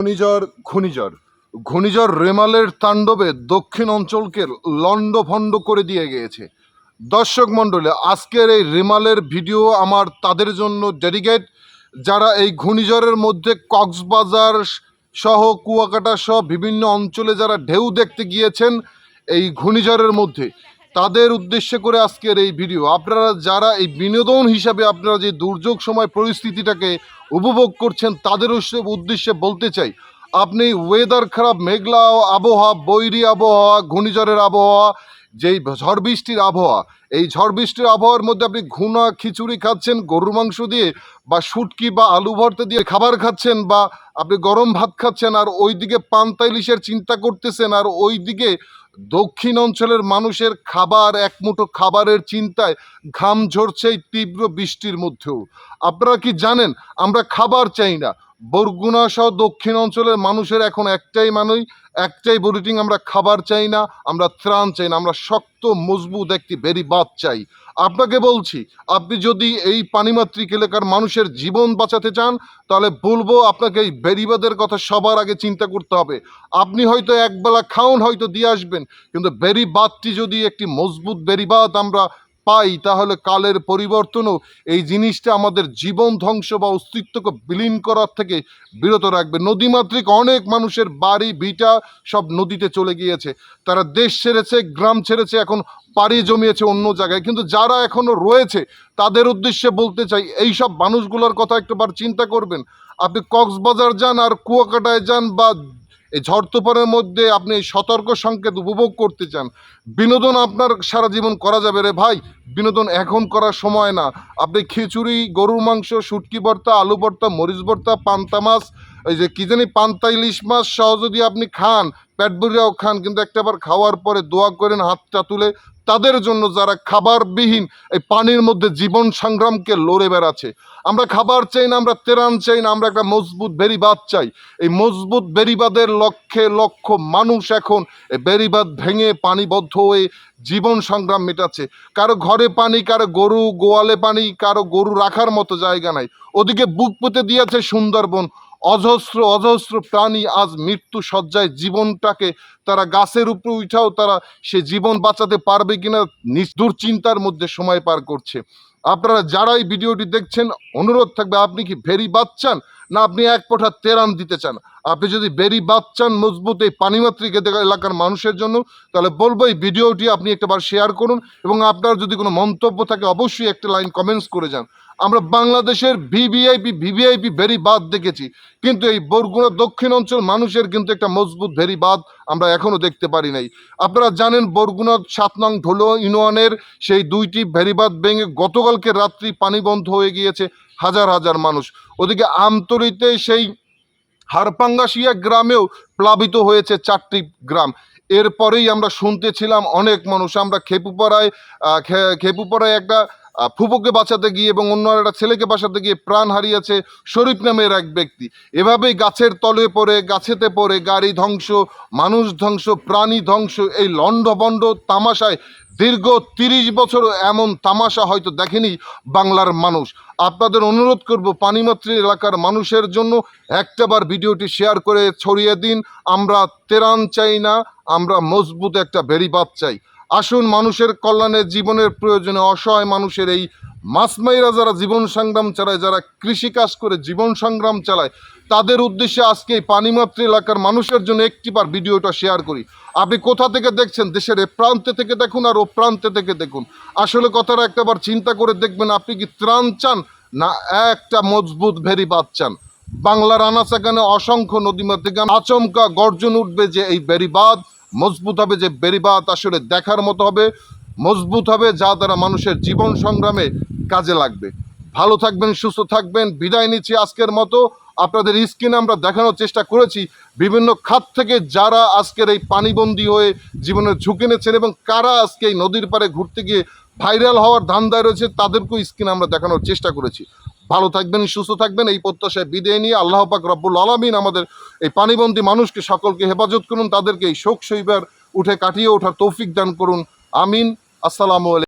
ঘূর্ণিঝড় ঘূর্ণিঝড় ঘূর্ণিঝড় রেমালের তাণ্ডবে দক্ষিণ অঞ্চলকে লণ্ডভণ্ড করে দিয়ে গিয়েছে। দর্শক মণ্ডলী, আজকের এই রেমালের ভিডিও আমার তাদের জন্য ডেডিকেট। যারা এই ঘূর্ণিঝড়ের মধ্যে কক্সবাজার সহ কুয়াকাটা সহ বিভিন্ন অঞ্চলে যারা ঢেউ দেখতে গিয়েছেন, এই ঘূর্ণিঝড়ের মধ্যে তাদের উদ্দেশ্যে করে আজকের এই ভিডিও। আপনারা যারা এই বিনোদন হিসাবে আপনারা যে দুর্যোগ সময় পরিস্থিতিটাকে উপভোগ করছেন, তাদের উদ্দেশ্যে- বলতে চাই, আপনি ওয়েদার খারাপ, মেঘলা আবহাওয়া, বৈরী আবহাওয়া, ঘূর্ণিঝড়ের আবহাওয়া, যেই ঝড় বৃষ্টির আবহাওয়া, এই ঝড় বৃষ্টির আবহাওয়ার মধ্যে আপনি ঘুনা খিচুড়ি খাচ্ছেন, গরুর মাংস দিয়ে বা শুটকি বা আলু ভর্তা দিয়ে খাবার খাচ্ছেন বা আপনি গরম ভাত খাচ্ছেন আর ওইদিকে পান্তা ইলিশের চিন্তা করতেছেন আর ওইদিকে দক্ষিণ অঞ্চলের মানুষের খাবার এক মুঠো খাবারের চিন্তায় ঘাম ঝরছে এই তীব্র বৃষ্টির মধ্যেও। আপনারা কি জানেন? আমরা খাবার চাই না। বরগুনা সহ দক্ষিণ অঞ্চলের মানুষের এখন একটাই মানুষ একটাই বুলেটিং আমরা খাবার চাই না, আমরা ত্রাণ চাই না, আমরা শক্ত, মজবুত একটি বেরিবাদ চাই। আপনাকে বলছি, আপনি যদি এই পানিমাত্রিক এলাকার মানুষের জীবন বাঁচাতে চান, তাহলে বলব আপনাকে এই বেরিবাদের কথা সবার আগে চিন্তা করতে হবে। আপনি হয়তো একবেলা খাওন হয়তো দিয়ে আসবেন, কিন্তু বেরিবাদটি যদি একটি মজবুত বেরিবাদ আমরা পাই, তাহলে কালের পরিবর্তনও এই জিনিসটা আমাদের জীবন ধ্বংস বা অস্তিত্বকে বিলীন করার থেকে বিরত রাখবে। নদীমাতৃক অনেক মানুষের বাড়ি, ভিটা সব নদীতে চলে গিয়েছে। তারা দেশ ছেড়েছে, গ্রাম ছেড়েছে, এখন পাড়ি জমিয়েছে অন্য জায়গায়। কিন্তু যারা এখনও রয়েছে, তাদের উদ্দেশ্যে বলতে চাই, এই সব মানুষগুলোর কথা একটাবার চিন্তা করবেন। আপনি কক্সবাজার যান আর কুয়াকাটায় যান বা এই ঝড় মধ্যে আপনি এই সতর্ক সংকেত উপভোগ করতে চান। বিনোদন আপনার সারা জীবন করা যাবে রে ভাই। বিনোদন এখন করার সময় না। আপনি খিচুড়ি, গরুর মাংস, শুটকি ভর্তা, আলু ভর্তা, মরিচ ভর্তা, পান্তা মাছ, এই যে কি জানি পান্তা, ইলিশ মাছ সহ যদি আপনি খান, পেট ভরিয়াও খান, কিন্তু একটাবার খাওয়ার পরে দোয়া করেন, হাতটা তুলে তাদের জন্য যারা খাবারবিহীন এই পানির মধ্যে জীবন সংগ্রামকে লড়ে বেড়াচ্ছে। আমরা খাবার চাই না, আমরা তেরান চাই না, আমরা একটা মজবুত বেরিবাদ চাই। এই মজবুত বেরিবাদের লক্ষ্যে লক্ষ মানুষ এখন এই বেরিবাদ ভেঙে পানিবদ্ধ হয়ে জীবন সংগ্রাম মেটাচ্ছে। কারও ঘরে পানি, কারও গরু গোয়ালে পানি, কারও গরু রাখার মতো জায়গা নাই। ওদিকে বুক পুঁতে দিয়েছে সুন্দরবন অজস্র অজস্র প্রাণী আজ মৃত্যু সজ্জায় জীবনটাকে তারা গাছের উপরে উঠাও, তারা সে জীবন বাঁচাতে পারবে কিনা নিষ্ঠুর দুশ্চিন্তার মধ্যে সময় পার করছে। আপনারা যারাই ভিডিওটি দেখছেন, অনুরোধ থাকবে আপনি কি ভেরি বাচ্চান? না আপনি এক পোঠা তেরান দিতে চান। আপনি যদি বেরি বাচ্চান মজবুত এই পানিমাত্রিক এলাকা- এলাকার মানুষের জন্য, তাহলে বলব এই ভিডিওটি আপনি একটাবার শেয়ার করুন এবং আপনার যদি কোনো মন্তব্য থাকে অবশ্যই একটা লাইন কমেন্টস করে যান। আমরা বাংলাদেশের ভিভিআইপি ভিভিআইপি ভেরি বাদ দেখেছি, কিন্তু এই বরগুনা দক্ষিণ অঞ্চল মানুষের কিন্তু একটা মজবুত ভেরি বাদ আমরা এখনও দেখতে পারি নাই। আপনারা জানেন বরগুনা সাত নং ঢোলো ইউনিয়নের সেই দুইটি ভেরিবাদ ভেঙে গতকালকে রাত্রি পানি বন্ধ হয়ে গিয়েছে। হাজার হাজার মানুষ। ওদিকে আমতলিতে সেই হারপাঙ্গাশিয়া গ্রামেও প্লাবিত হয়েছে চারটি গ্রাম। এরপরেই আমরা শুনতেছিলাম অনেক মানুষ। আমরা খেপুপাড়ায় খেপুপাড়ায় একটা ফুপুকে বাঁচাতে গিয়ে এবং অন্য একটা ছেলেকে বাঁচাতে গিয়ে প্রাণ হারিয়েছে শরীফ নামের এক ব্যক্তি। এভাবেই গাছের তলে পড়ে, গাছেতে পড়ে, গাড়ি ধ্বংস, মানুষ ধ্বংস, প্রাণী ধ্বংস, এই লণ্ডভণ্ড তামাশায় দীর্ঘ তিরিশ বছর এমন তামাশা হয়তো দেখেনি বাংলার মানুষ। আপনাদের অনুরোধ করব পানিমাত্রী এলাকার মানুষের জন্য একটাবার ভিডিওটি শেয়ার করে ছড়িয়ে দিন। আমরা তেরান চাই না, আমরা মজবুত একটা বেরিবাদ চাই। আসুন মানুষের কল্যাণে জীবনের প্রয়োজনে অসহায় মানুষের এই মাসমাইরা যারা জীবন সংগ্রাম চালায়, যারা কৃষিকাজ করে জীবন সংগ্রাম চালায় তাদের উদ্দেশ্যে আজকে এই পানিমাত্রী এলাকার মানুষের জন্য একটিবার ভিডিওটা শেয়ার করি। আপনি কোথা থেকে দেখছেন? দেশের এ প্রান্তে থেকে দেখুন আর ও প্রান্তে থেকে দেখুন। আসলে কথাটা একটাবার চিন্তা করে দেখবেন আপনি কি ত্রাণ চান না একটা মজবুত ভেরিবাদ চান। বাংলার আনাচাকানে অসংখ্য নদীমা থেকে আচমকা গর্জন উঠবে যে এই বেরিবাদ মজবুত হবে যে বেরিবাদ আসলে দেখার মতো হবে, মজবুত হবে যা দ্বারা মানুষের জীবন সংগ্রামে কাজে লাগবে। ভালো থাকবেন, সুস্থ থাকবেন। বিদায় নিচ্ছি আজকের মতো। আপনাদের স্ক্রিনে আমরা দেখানোর চেষ্টা করেছি বিভিন্ন খাত থেকে যারা আজকের এই পানিবন্দী হয়ে জীবনের ঝুঁকি নিচ্ছেন এবং কারা আজকে এই নদীর পাড়ে ঘুরতে গিয়ে ভাইরাল হওয়ার ধান্দায় রয়েছে, তাদেরকেও স্ক্রিনে আমরা দেখানোর চেষ্টা করেছি। ভালো থাকবেন, সুস্থ থাকবেন, এই প্রত্যাশায় বিদায় নিয়ে আল্লাহ পাক রব্বুল আলমিন আমাদের এই পানিবন্দী মানুষকে সকলকে হেফাজত করুন, তাদেরকে এই শোক শৈবার উঠে কাটিয়ে ওঠার তৌফিক দান করুন। আমিন। আসসালামু আলাইকুম।